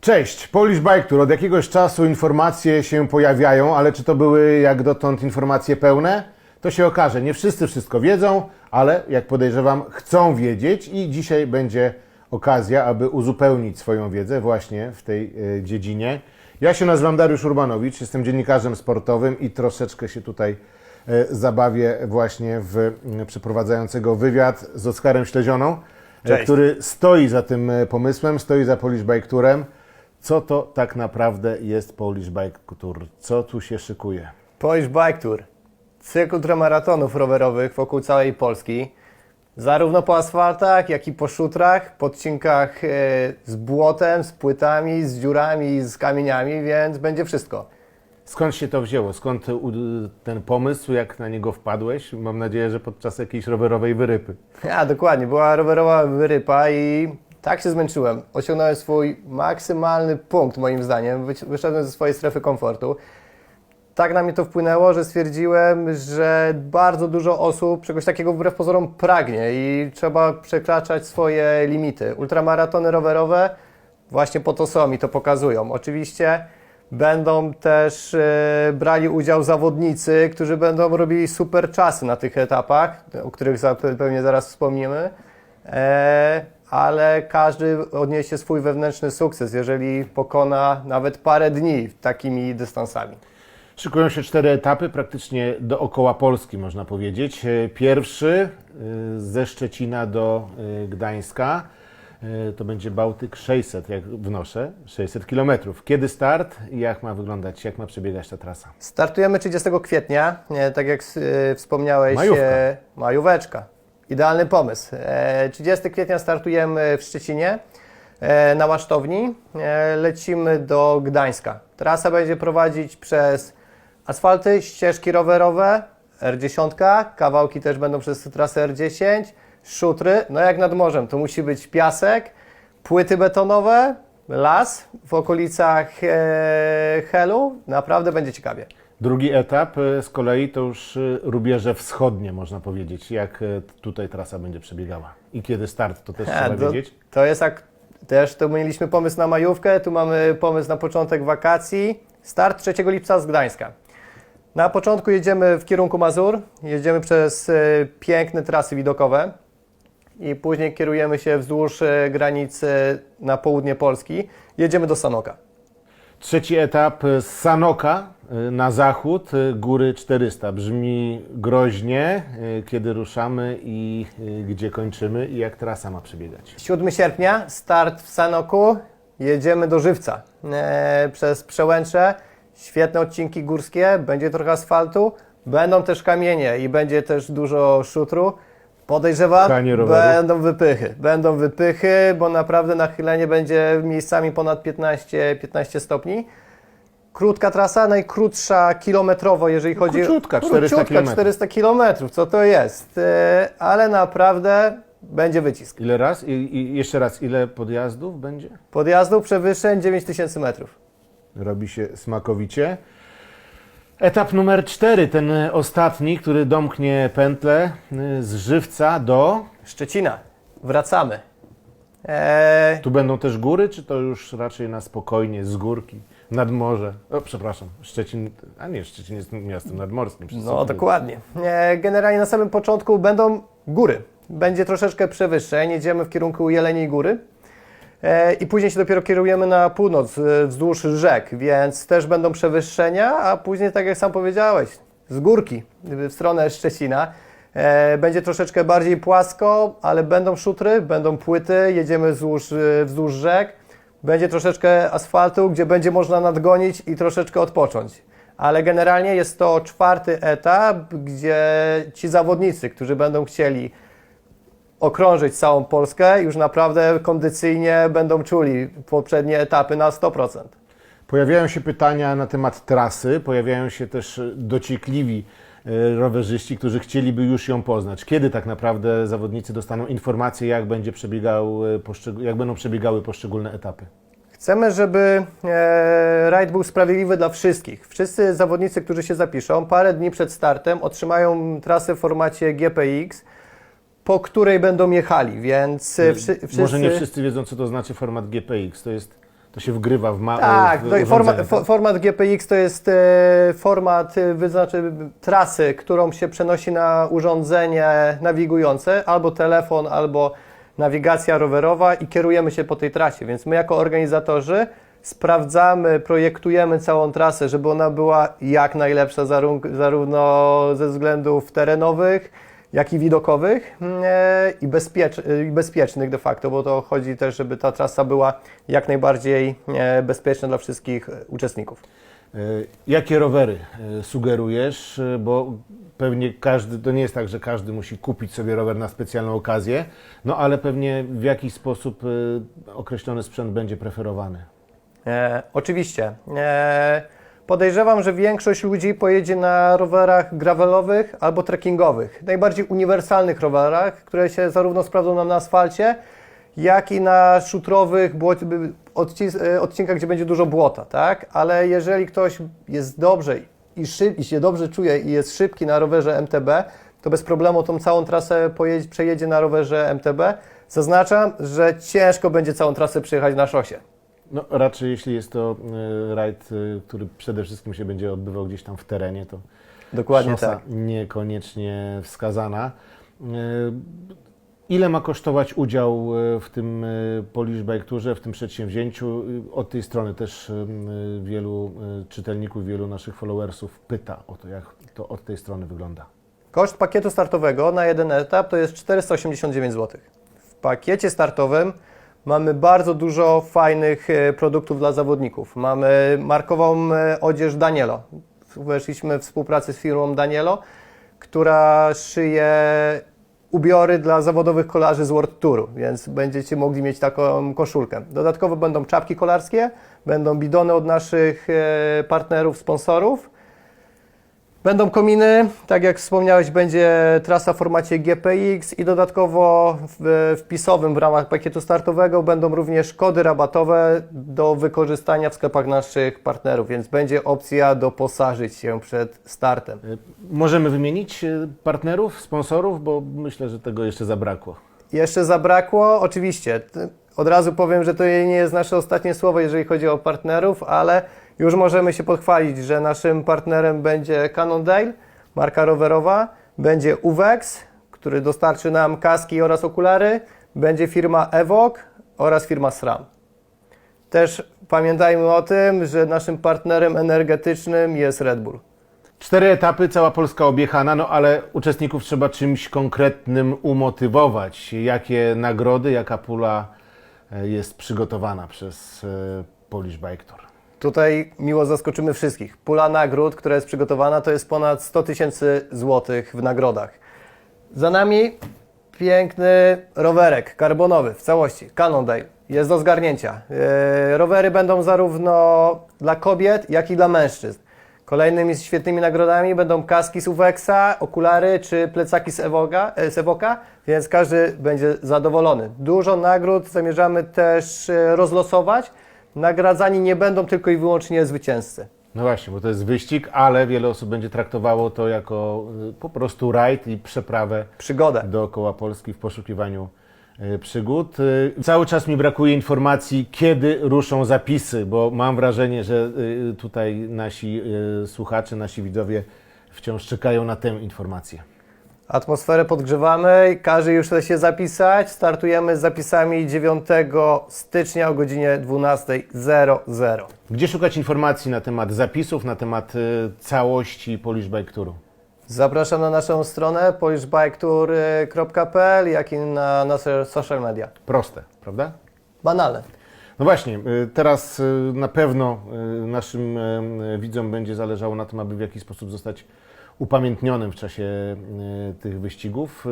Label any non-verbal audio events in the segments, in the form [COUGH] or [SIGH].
Cześć, Polish Bike Tour. Od jakiegoś czasu informacje się pojawiają, ale czy to były jak dotąd informacje pełne? To się okaże. Nie wszyscy wszystko wiedzą, ale jak podejrzewam, chcą wiedzieć i dzisiaj będzie okazja, aby uzupełnić swoją wiedzę właśnie w tej e, dziedzinie. Ja się nazywam Dariusz Urbanowicz, jestem dziennikarzem sportowym i troszeczkę się tutaj e, zabawię właśnie w przeprowadzającego wywiad z Oskarem Ślezioną, e, Cześć. który stoi za tym pomysłem, stoi za Polish Bike Tourem. Co to tak naprawdę jest Polish Bike Tour? Co tu się szykuje? Polish Bike Tour. Cykl ultramaratonów rowerowych wokół całej Polski. Zarówno po asfaltach, jak i po szutrach, po odcinkach e, z błotem, z płytami, z dziurami, z kamieniami, więc będzie wszystko. Skąd się to wzięło? Skąd u- ten pomysł? Jak na niego wpadłeś? Mam nadzieję, że podczas jakiejś rowerowej wyrypy. [LAUGHS] Ja, dokładnie, była rowerowa wyrypa i tak się zmęczyłem. Osiągnąłem swój maksymalny punkt, moim zdaniem. Wyszedłem ze swojej strefy komfortu. Tak na mnie to wpłynęło, że stwierdziłem, że bardzo dużo osób czegoś takiego wbrew pozorom pragnie i trzeba przekraczać swoje limity. Ultramaratony rowerowe właśnie po to są i to pokazują. Oczywiście będą też e, brali udział zawodnicy, którzy będą robili super czasy na tych etapach, o których pewnie zaraz wspomnimy. E, ale każdy odniesie swój wewnętrzny sukces, jeżeli pokona nawet parę dni takimi dystansami. Szykują się cztery etapy, praktycznie dookoła Polski, można powiedzieć. E, Pierwszy e, ze Szczecina do e, Gdańska. To będzie Bałtyk 600, jak wnoszę, 600 kilometrów. Kiedy start i jak ma wyglądać, jak ma przebiegać ta trasa? Startujemy 30 kwietnia, tak jak wspomniałeś, Majówka. majóweczka. Idealny pomysł. E, 30 kwietnia startujemy w Szczecinie e, na Łasztowni. E, lecimy do Gdańska. Trasa będzie prowadzić przez asfalty, ścieżki rowerowe, R10, kawałki też będą przez trasę R10, szutry, no jak nad morzem, to musi być piasek, płyty betonowe, las w okolicach e, Helu, naprawdę będzie ciekawie. Drugi etap e, z kolei to już e, rubieże wschodnie, można powiedzieć. Jak e, tutaj trasa będzie przebiegała i kiedy start, to też trzeba to, wiedzieć. to jest jak, też to mieliśmy pomysł na majówkę, tu mamy pomysł na początek wakacji. Start 3 lipca z Gdańska. Na początku jedziemy w kierunku Mazur, jedziemy przez piękne trasy widokowe i później kierujemy się wzdłuż e, granicy na południe Polski. Jedziemy do Sanoka. Trzeci etap z Sanoka y, na zachód, góry 400. Brzmi groźnie, kiedy ruszamy i gdzie kończymy i jak trasa ma przebiegać. 7 sierpnia, start w Sanoku, jedziemy do Żywca e, przez Przełęcze, świetne odcinki górskie, będzie trochę asfaltu, będą też kamienie i będzie też dużo szutru. Podejrzewam, Pchanie roweru. będą wypychy, będą wypychy, bo naprawdę nachylenie będzie miejscami ponad 15, 15 stopni. Krótka trasa, najkrótsza kilometrowo, jeżeli chodzi króciutka, 400 króciutka, kilometrów. 400 kilometrów, co to jest? E, Ale naprawdę będzie wycisk. Ile raz? I, I jeszcze raz, ile podjazdów będzie? Podjazdów przewyższeń 9000 metrów. Robi się smakowicie. Etap numer 4, ten ostatni, który domknie pętlę y, z Żywca do... Szczecina. Wracamy. Eee, Tu będą też góry, czy to już raczej na spokojnie, z górki, nad morze? O, przepraszam, Szczecin, a nie, Szczecin jest miastem nadmorskim. no dokładnie. Eee, generalnie na samym początku będą góry. Będzie troszeczkę przewyższeń. Jedziemy w kierunku Jeleniej Góry. Eee, I później się dopiero kierujemy na północ, e, wzdłuż rzek, więc też będą przewyższenia, a później, tak jak sam powiedziałeś, z górki w stronę Szczecina. E, Będzie troszeczkę bardziej płasko, ale będą szutry, będą płyty, jedziemy wzdłuż, e, wzdłuż rzek. Będzie troszeczkę asfaltu, gdzie będzie można nadgonić i troszeczkę odpocząć. Ale generalnie jest to czwarty etap, gdzie ci zawodnicy, którzy będą chcieli okrążyć całą Polskę, już naprawdę kondycyjnie będą czuli poprzednie etapy na 100%. Pojawiają się pytania na temat trasy, pojawiają się też dociekliwi e, rowerzyści, którzy chcieliby już ją poznać. Kiedy tak naprawdę zawodnicy dostaną informację, jak, będzie przebiegał, e, jak będą przebiegały poszczególne etapy? Chcemy, żeby e, rajd był sprawiedliwy dla wszystkich. Wszyscy zawodnicy, którzy się zapiszą, parę dni przed startem otrzymają trasę w formacie GPX, po której będą jechali, więc wszy, wszyscy... Może nie wszyscy wiedzą, co to znaczy format GPX. To jest To się wgrywa w ma Tak, w no tak? format GPX to jest e, format, e, wyznaczy trasy, którą się przenosi na urządzenie nawigujące, albo telefon, albo nawigacja rowerowa i kierujemy się po tej trasie. Więc my jako organizatorzy sprawdzamy, projektujemy całą trasę, żeby ona była jak najlepsza zaró- zarówno ze względów terenowych, jak i widokowych mm, e, i, bezpiecz, e, i bezpiecznych de facto, bo to chodzi też, żeby ta trasa była jak najbardziej e, bezpieczna dla wszystkich uczestników. Jakie rowery sugerujesz? Bo pewnie każdy, to nie jest tak, że każdy musi kupić sobie rower na specjalną okazję, no ale pewnie w jakiś sposób określony sprzęt będzie preferowany. E, oczywiście. E, podejrzewam, że większość ludzi pojedzie na rowerach gravelowych albo trekkingowych. Najbardziej uniwersalnych rowerach, które się zarówno sprawdzą nam na asfalcie, jak i na szutrowych e, odcinkach, gdzie będzie dużo błota, tak? Ale jeżeli ktoś jest dobrze i, szyb, i się dobrze czuje i jest szybki na rowerze MTB, to bez problemu tą całą trasę pojedzie, przejedzie na rowerze MTB. Zaznaczam, że ciężko będzie całą trasę przejechać na szosie. No raczej jeśli jest to e, rajd, e, który przede wszystkim się będzie odbywał gdzieś tam w terenie, to Dokładnie szosa tak. niekoniecznie wskazana. E, Ile ma kosztować udział w tym Polish Bike Tourze, w tym przedsięwzięciu? Od tej strony też wielu czytelników, wielu naszych followersów pyta o to, jak to od tej strony wygląda. Koszt pakietu startowego na jeden etap to jest 489 zł. W pakiecie startowym mamy bardzo dużo fajnych e, produktów dla zawodników. Mamy markową e, odzież Danielo. Weszliśmy w współpracę z firmą Danielo, która szyje ubiory dla zawodowych kolarzy z World Touru, więc będziecie mogli mieć taką koszulkę. Dodatkowo będą czapki kolarskie, będą bidony od naszych e, partnerów, sponsorów. Będą kominy, tak jak wspomniałeś, będzie trasa w formacie GPX i dodatkowo w wpisowym w ramach pakietu startowego będą również kody rabatowe do wykorzystania w sklepach naszych partnerów, więc będzie opcja doposażyć się przed startem. E, Możemy wymienić e, partnerów, sponsorów, bo myślę, że tego jeszcze zabrakło. Jeszcze zabrakło, oczywiście, od razu powiem, że to nie jest nasze ostatnie słowo, jeżeli chodzi o partnerów, ale już możemy się pochwalić, że naszym partnerem będzie Cannondale, marka rowerowa, będzie Uvex, który dostarczy nam kaski oraz okulary, będzie firma Evoque oraz firma SRAM. Też pamiętajmy o tym, że naszym partnerem energetycznym jest Red Bull. Cztery etapy, cała Polska objechana, no ale uczestników trzeba czymś konkretnym umotywować. Jakie nagrody, jaka pula e, jest przygotowana przez e, Polish Bike Tour? Tutaj miło zaskoczymy wszystkich. Pula nagród, która jest przygotowana, to jest ponad 100 tysięcy złotych w nagrodach. Za nami piękny rowerek karbonowy w całości, Cannondale. Jest do zgarnięcia. E, rowery będą zarówno dla kobiet, jak i dla mężczyzn. Kolejnymi świetnymi nagrodami będą kaski z Uvexa, okulary czy plecaki z Evoga, e, z więc każdy będzie zadowolony. Dużo nagród zamierzamy też e, rozlosować. Nagradzani nie będą tylko i wyłącznie zwycięzcy. No właśnie, bo to jest wyścig, ale wiele osób będzie traktowało to jako e, po prostu rajd i przeprawę Przygodę. dookoła Polski w poszukiwaniu e, przygód. E, Cały czas mi brakuje informacji, kiedy ruszą zapisy, bo mam wrażenie, że tutaj nasi słuchacze, nasi widzowie wciąż czekają na tę informację. Atmosferę podgrzewamy, każe już chce się zapisać. Startujemy z zapisami 9 stycznia o godzinie 12.00. Gdzie szukać informacji na temat zapisów, na temat e, całości Polish Bike Touru? Zapraszam na naszą stronę polishbiketour.pl, jak i na nasze social media. Proste, prawda? Banalne. No właśnie, y, teraz y, na pewno y, naszym y, widzom będzie zależało na tym, aby w jakiś sposób zostać upamiętnionym w czasie y, tych wyścigów.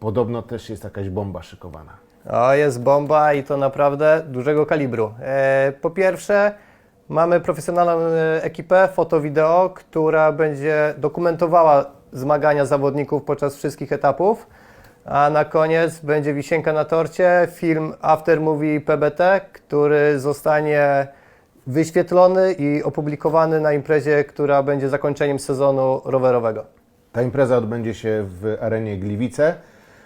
Podobno też jest jakaś bomba szykowana. O, jest bomba i to naprawdę dużego kalibru. E, po pierwsze, mamy profesjonalną e, ekipę foto-wideo, która będzie dokumentowała zmagania zawodników podczas wszystkich etapów. A na koniec będzie wisienka na torcie, film After Movie PBT, który zostanie wyświetlony i opublikowany na imprezie, która będzie zakończeniem sezonu rowerowego. Ta impreza odbędzie się w arenie Gliwice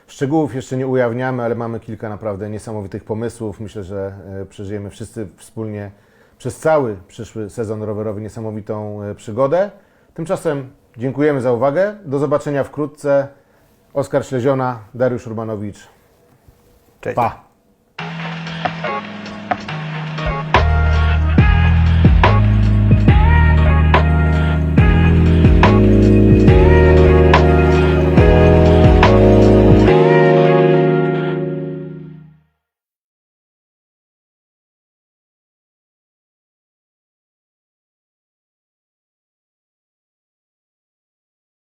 Szczegółów jeszcze nie ujawniamy, ale mamy kilka naprawdę niesamowitych pomysłów. Myślę, że e, przeżyjemy wszyscy wspólnie przez cały przyszły sezon rowerowy niesamowitą e, przygodę. Tymczasem dziękujemy za uwagę. Do zobaczenia wkrótce. Oskar Śleziona, Dariusz Urbanowicz. Cześć. Pa!